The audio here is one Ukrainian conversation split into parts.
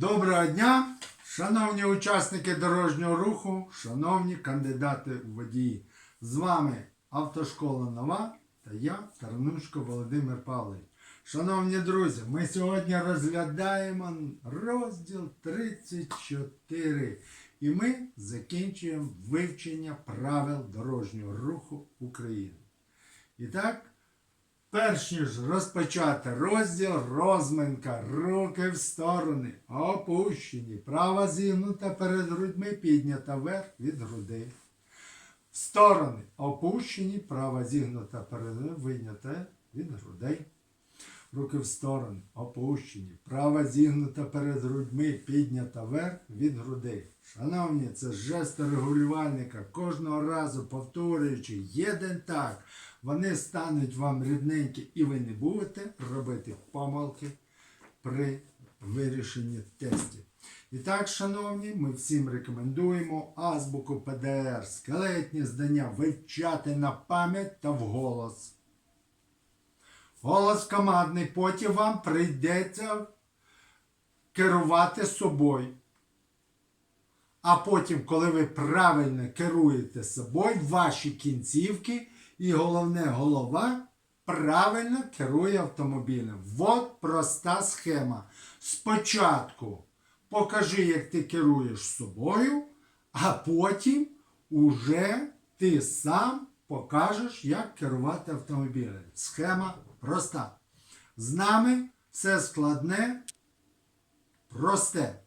Доброго дня, шановні учасники дорожнього руху, шановні кандидати у водії. З вами автошкола Нова та я, Тарнушко Володимир Павлович. Шановні друзі, ми сьогодні розглядаємо розділ 34 і ми закінчуємо вивчення правил дорожнього руху України. І так, Перш ніж розпочати розділ, розминка, руки в сторони, опущені, права зігнута перед грудьми, піднята вверх від грудей. В сторони опущені, права зігнута перед винята від грудей. Руки в сторони, опущені, права зігнута перед грудьми, піднята вверх від грудей. Шановні, це жест регулювальника. Кожного разу повторюючи єдин так, вони стануть вам рідненькі і ви не будете робити помилки при вирішенні тестів. І так, шановні, ми всім рекомендуємо азбуку ПДР, скелетні здання вивчати на пам'ять та вголос. Голос командний, потім вам прийдеться керувати собою. А потім, коли ви правильно керуєте собою, ваші кінцівки і головне голова правильно керує автомобілем. От проста схема. Спочатку покажи, як ти керуєш собою, а потім уже ти сам покажеш, як керувати автомобілем. Схема проста. З нами все складне, просте.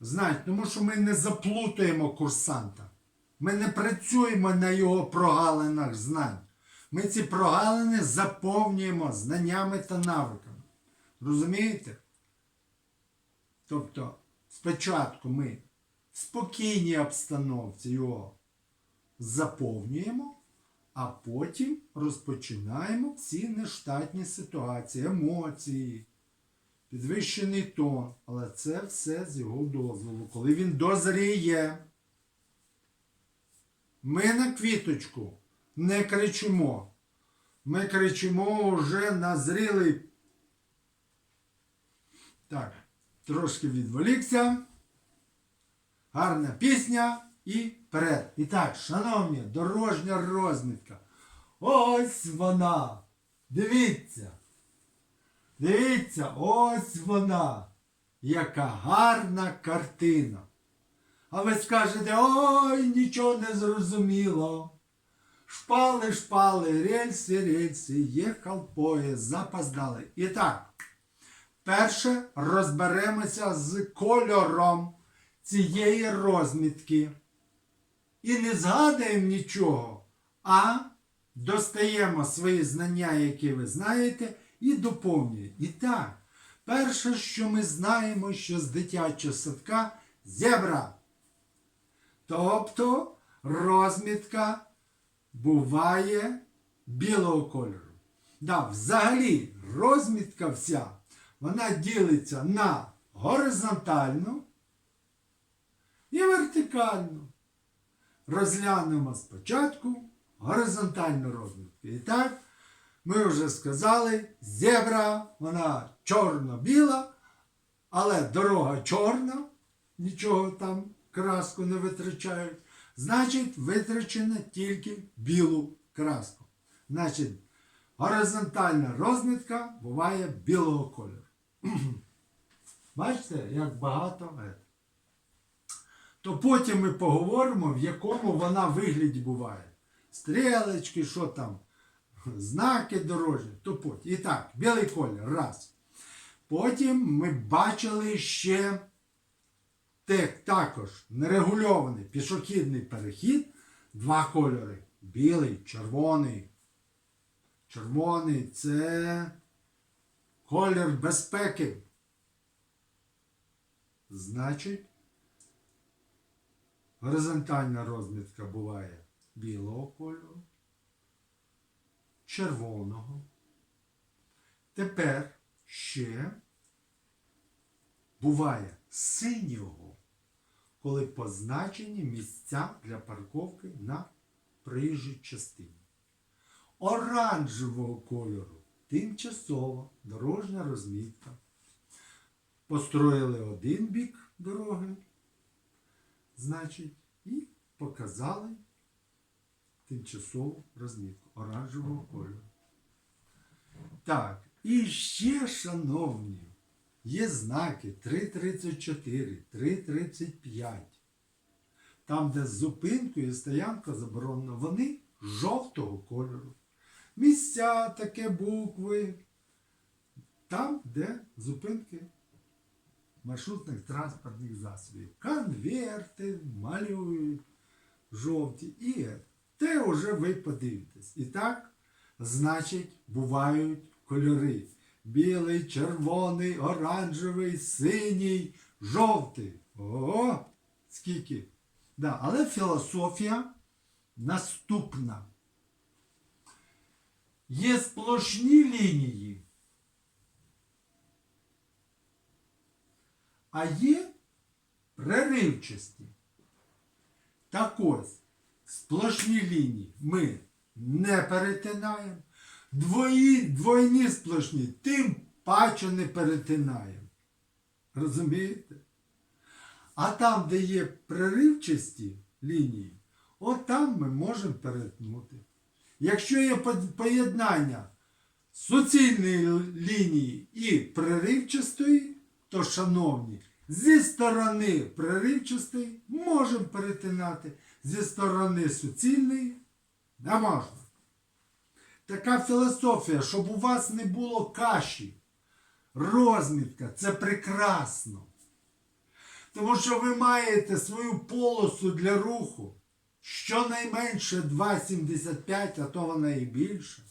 Знаєте, тому що ми не заплутаємо курсанта. Ми не працюємо на його прогалинах знань. Ми ці прогалини заповнюємо знаннями та навиками. Розумієте? Тобто, спочатку ми в спокійній обстановці його заповнюємо, а потім розпочинаємо всі нештатні ситуації, емоції, підвищений тон. Але це все з його дозволу. Коли він дозріє. Ми на квіточку не кричимо. Ми кричимо вже на зрілий. Так, трошки відволікся. Гарна пісня і вперед. І так, шановні, дорожня розмітка. Ось вона. Дивіться. Дивіться, ось вона. Яка гарна картина. А ви скажете, ой, нічого не зрозуміло. Шпали, шпали, рельси, рельси, їхав поїзд, запоздали. І так, перше розберемося з кольором цієї розмітки. І не згадаємо нічого, а достаємо свої знання, які ви знаєте, і доповнюємо. І так, перше, що ми знаємо, що з дитячого садка зебра. Тобто розмітка буває білого кольору. Да, взагалі розмітка вся, вона ділиться на горизонтальну і вертикальну. Розглянемо спочатку горизонтальну розмітку. І так, ми вже сказали, зебра, вона чорно-біла, але дорога чорна, нічого там краску не витрачають. Значить, витрачено тільки білу краску. Значить, горизонтальна розмітка буває білого кольору. Бачите, як багато. То потім ми поговоримо, в якому вона вигляді буває. Стрілечки, що там, знаки дорожні, то потім. І так, білий колір, раз. Потім ми бачили ще так, також нерегульований пішохідний перехід, два кольори. Білий, червоний. Червоний це колір безпеки. Значить, горизонтальна розмітка буває білого кольору, червоного. Тепер ще буває синього, коли позначені місця для парковки на проїжджій частині. Оранжевого кольору тимчасова дорожня розмітка. построїли один бік дороги, значить, і показали тимчасову розмітку оранжевого кольору. Так, і ще, шановні, є знаки 3.34, 3.35. Там, де з зупинкою і стоянка заборонена, вони жовтого кольору. Місця таке букви. Там, де зупинки маршрутних транспортних засобів. Конверти малюють жовті. І те вже ви подивитесь. І так, значить, бувають кольори. Білий, червоний, оранжевий, синій, жовтий. О, скільки. Да, але філософія наступна. Є сплошні лінії, а є преривчасті. Так ось, сплошні лінії ми не перетинаємо. Двої, двойні сплошні, тим паче не перетинаємо. Розумієте? А там, де є преривчасті лінії, от там ми можемо перетнути. Якщо є поєднання суцільної лінії і преривчастої, то, шановні, зі сторони преривчастої можемо перетинати, зі сторони суцільної не можна. Така філософія, щоб у вас не було каші. Розмітка це прекрасно. Тому що ви маєте свою полосу для руху щонайменше 2,75, а то вона і більше.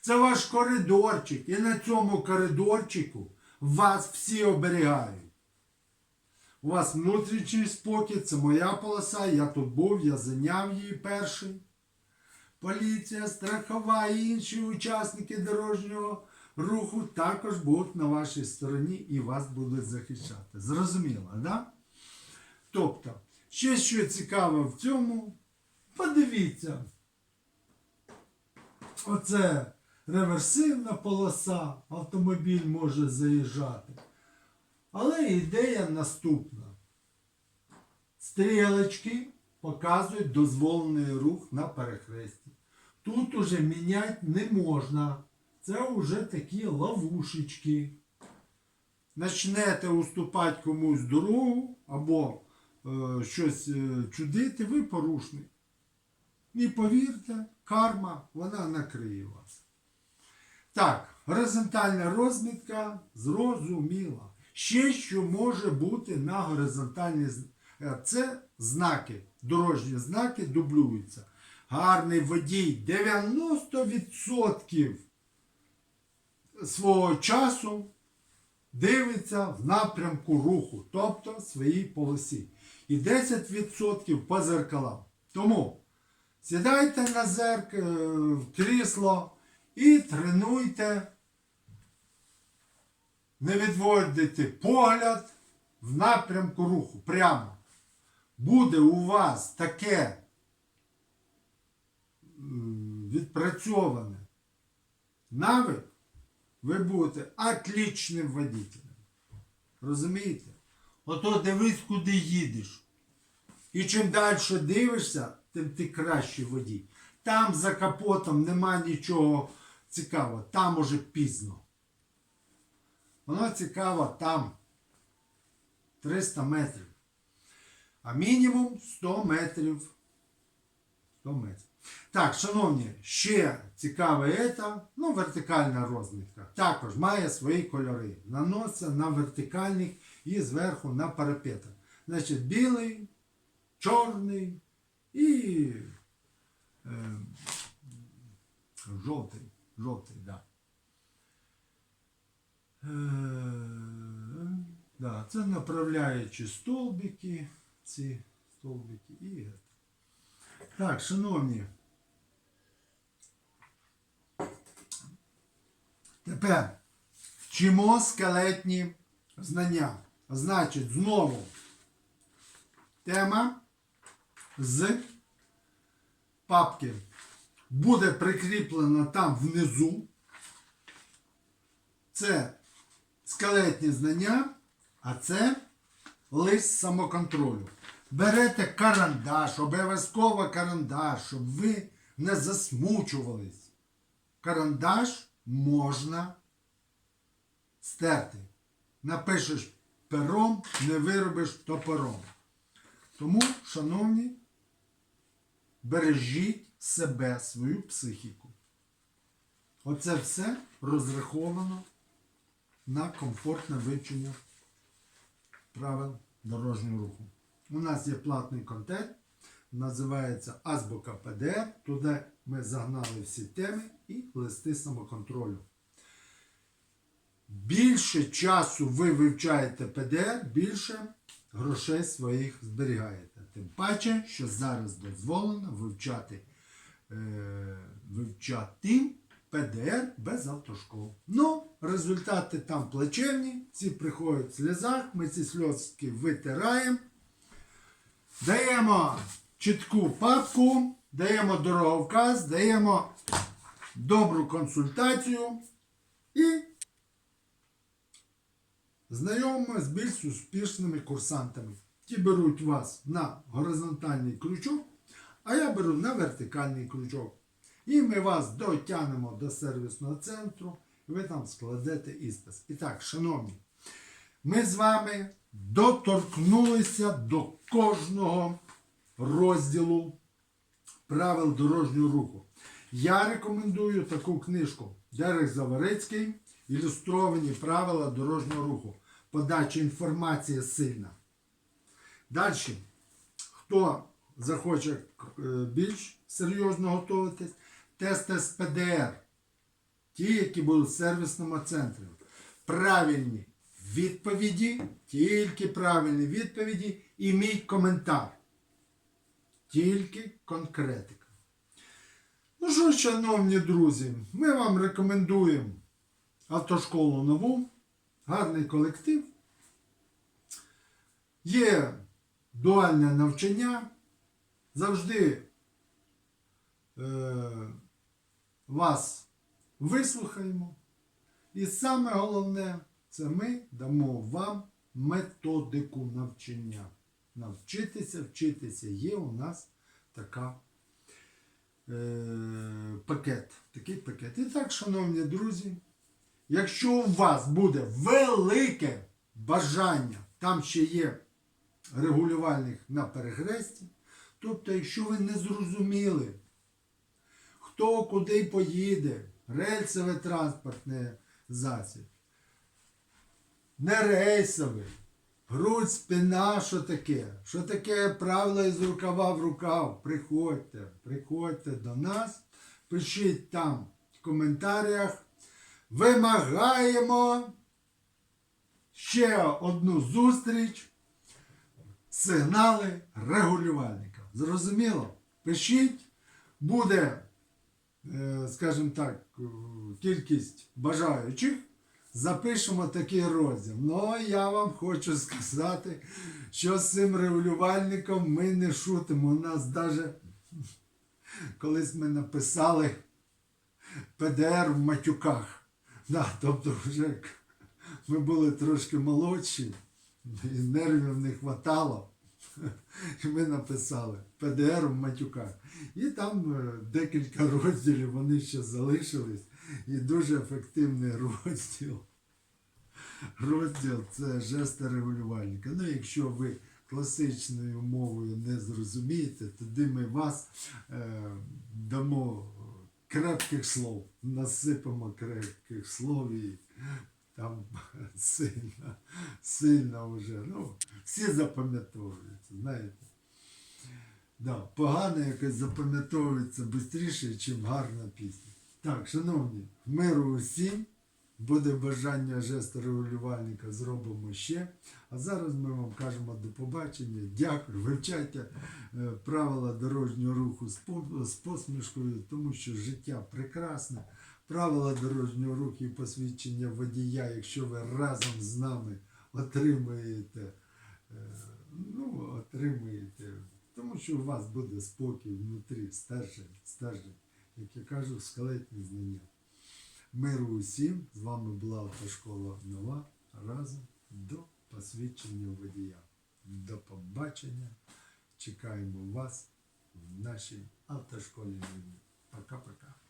Це ваш коридорчик. І на цьому коридорчику вас всі оберігають. У вас внутрішній спокій, це моя полоса, я тут був, я зайняв її перший. Поліція, страхова і інші учасники дорожнього руху також будуть на вашій стороні і вас будуть захищати. Зрозуміло, да? Тобто, ще що цікаве в цьому, подивіться. Оце реверсивна полоса, автомобіль може заїжджати. Але ідея наступна. Стрілочки показують дозволений рух на перехресті. Тут уже міняти не можна. Це вже такі ловушечки. Начнете уступати комусь дорогу або е, щось е, чудити, ви порушник. І повірте, карма, вона накриє вас. Так, горизонтальна розмітка зрозуміла. Ще що може бути на горизонтальній е, це знаки, дорожні знаки дублюються. Гарний водій 90% свого часу дивиться в напрямку руху, тобто своїй полосі. І 10% по зеркалам. Тому сідайте на зерк... е, крісло і тренуйте, не відводити погляд в напрямку руху. Прямо. Буде у вас таке відпрацьоване навик, ви будете отличним водителем. Розумієте? Ото дивись, куди їдеш. І чим далі дивишся, тим ти кращий водій. Там за капотом нема нічого цікавого. Там уже пізно. Воно цікаво там 300 метрів. А мінімум 100 метрів. 100 метрів. Так, шановні, ще цікаве це, ну, вертикальна розмітка. Також має свої кольори. Наноситься на вертикальних і зверху на парапетах. Значить, білий, чорний і е, жовтий. Жовтий, да. Е, да, це направляючі столбики, ці столбики і. Так, шановні. Тепер вчимо скелетні знання. Значить, знову тема з папки буде прикріплена там внизу. Це скелетні знання А це лист самоконтролю. Берете карандаш, обов'язково карандаш, щоб ви не засмучувались. Карандаш можна стерти. Напишеш пером, не виробиш топором. Тому, шановні, бережіть себе, свою психіку. Оце все розраховано на комфортне вивчення правил дорожнього руху. У нас є платний контент, називається Азбука ПДР. Туди ми загнали всі теми і листи самоконтролю. Більше часу ви вивчаєте ПДР, більше грошей своїх зберігаєте. Тим паче, що зараз дозволено вивчати, вивчати ПДР без автошкол. Ну, результати там плачевні, ці приходять в сльозах, ми ці сльозки витираємо. Даємо чітку папку, даємо дороговказ, даємо добру консультацію і знайомимо з більш успішними курсантами. Ті беруть вас на горизонтальний крючок, а я беру на вертикальний крючок. І ми вас дотягнемо до сервісного центру, і ви там складете іспит. І так, шановні, ми з вами доторкнулися до кожного розділу правил дорожнього руху. Я рекомендую таку книжку Дерек Заварицький Ілюстровані правила дорожнього руху. Подача інформації сильна. Далі, хто захоче е, більш серйозно готуватись, тести з ПДР. Ті, які будуть в сервісному центрі. Правильні відповіді, тільки правильні відповіді і мій коментар. Тільки конкретика. Ну що, шановні друзі, ми вам рекомендуємо автошколу нову, гарний колектив. Є дуальне навчання. Завжди е, вас вислухаємо. І саме головне, це ми дамо вам методику навчання. Навчитися, вчитися. Є у нас така е, пакет. Такий пакет. І так, шановні друзі, якщо у вас буде велике бажання, там ще є регулювальних на перехресті, тобто, якщо ви не зрозуміли, хто куди поїде, рельсовий транспортний засіб, не рейсовий, грудь, спина, що таке? Що таке правило із рукава в рукав? Приходьте, приходьте до нас, пишіть там в коментарях. Вимагаємо ще одну зустріч, сигнали регулювальника. Зрозуміло? Пишіть, буде, е, скажімо так, е, кількість бажаючих. Запишемо такий розділ. Ну, я вам хочу сказати, що з цим регулювальником ми не шутимо. У нас навіть колись ми написали ПДР в матюках. Да, тобто вже ми були трошки молодші, і нервів не хватало. І ми написали ПДР в матюках. І там е, декілька розділів вони ще залишились. І дуже ефективний розділ. Розділ це жести регулювальника. Ну, якщо ви класичною мовою не зрозумієте, тоді ми вас е, дамо крепких слов, насипемо крепких слов і там сильно, сильно вже. Ну, всі запам'ятовуються, знаєте. Да, погано якось запам'ятовується швидше, ніж гарна пісня. Так, шановні, миру усім. Буде бажання жесту регулювальника, зробимо ще. А зараз ми вам кажемо до побачення. Дякую. Вивчайте е, правила дорожнього руху з посмішкою, тому що життя прекрасне. Правила дорожнього руху і посвідчення водія, якщо ви разом з нами отримаєте, е, ну, отримаєте, тому що у вас буде спокій внутрі, стержень, стержень, як я кажу, скелетні знання. Миру усім. З вами була автошкола нова. Разом до посвідчення водія. До побачення. Чекаємо вас в нашій автошколі. Пока-пока.